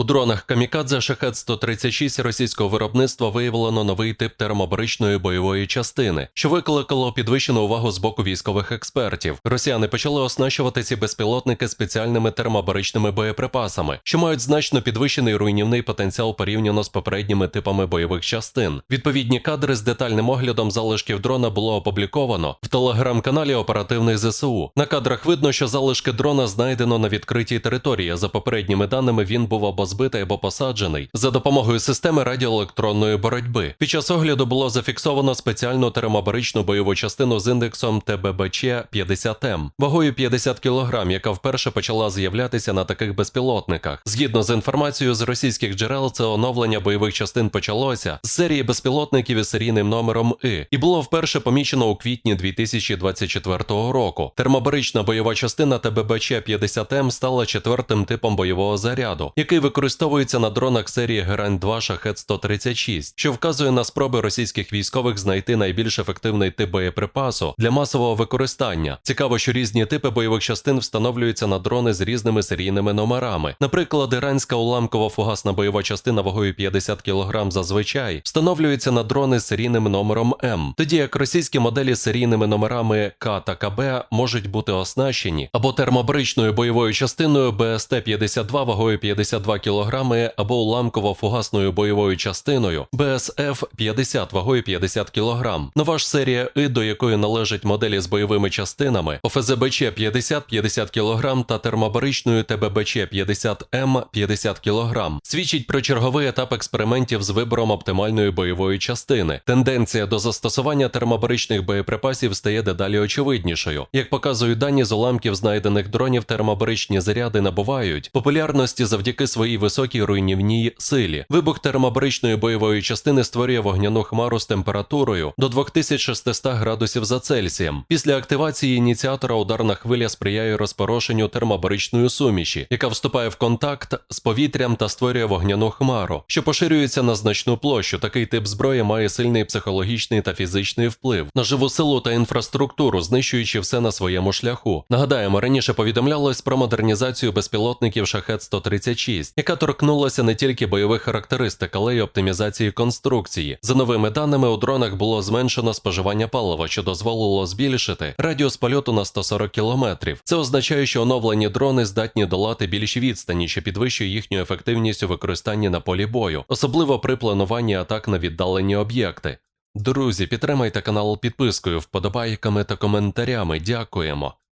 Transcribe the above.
У дронах Камікадзе Шахет 136 російського виробництва виявлено новий тип термобаричної бойової частини, що викликало підвищену увагу з боку військових експертів. Росіяни почали оснащувати ці безпілотники спеціальними термобаричними боєприпасами, що мають значно підвищений руйнівний потенціал порівняно з попередніми типами бойових частин. Відповідні кадри з детальним оглядом залишків дрона було опубліковано в телеграм-каналі Оперативний ЗСУ. На кадрах видно, що залишки дрона знайдено на відкритій території. За попередніми даними він був або збитий, або посаджений за допомогою системи радіоелектронної боротьби. Під час огляду було зафіксовано спеціальну термобаричну бойову частину з індексом ТББЧ 50М вагою 50 кг, яка вперше почала з'являтися на таких безпілотниках. Згідно з інформацією з російських джерел, це оновлення бойових частин почалося з серії безпілотників із серійним номером І і було вперше помічено у квітні 2024 року. Термобарична бойова частина ТББЧ 50М стала четвертим типом бойового заряду, який використовується на дронах серії Герань 2 Шахет 136, що вказує на спроби російських військових знайти найбільш ефективний тип боєприпасу для масового використання. Цікаво, що різні типи бойових частин встановлюються на дрони з різними серійними номерами. Наприклад, іранська уламково-фугасна бойова частина вагою 50 кг зазвичай встановлюється на дрони з серійним номером М, тоді як російські моделі з серійними номерами К та КБ можуть бути оснащені або термобаричною бойовою частиною БСТ-52 вагою 52 кг або уламково-фугасною бойовою частиною БСФ-50 вагою 50 кг. Нова ж серія І, до якої належать моделі з бойовими частинами ОФЗБЧ 50-50 кг та термобаричною ТББЧ 50М 50 кг, свідчить про черговий етап експериментів з вибором оптимальної бойової частини. Тенденція до застосування термобаричних боєприпасів стає дедалі очевиднішою. Як показують дані з уламків знайдених дронів, термобаричні заряди набувають популярності завдяки своїй високій руйнівній силі. Вибух термобаричної бойової частини створює вогняну хмару з температурою до 2600 градусів за Цельсієм. Після активації ініціатора ударна хвиля сприяє розпорошенню термобаричної суміші, яка вступає в контакт з повітрям та створює вогняну хмару, що поширюється на значну площу. Такий тип зброї має сильний психологічний та фізичний вплив на живу силу та інфраструктуру, знищуючи все на своєму шляху. Нагадаємо, раніше повідомлялось про модернізацію безпілотників Шахет 136, яка торкнулася не тільки бойових характеристик, але й оптимізації конструкції. За новими даними, у дронах було зменшено споживання палива, що дозволило збільшити радіус польоту на 140 км. Це означає, що оновлені дрони здатні долати більші відстані, що підвищує їхню ефективність у використанні на полі бою, особливо при плануванні атак на віддалені об'єкти. Друзі, підтримайте канал підпискою, вподобайками та коментарями. Дякуємо.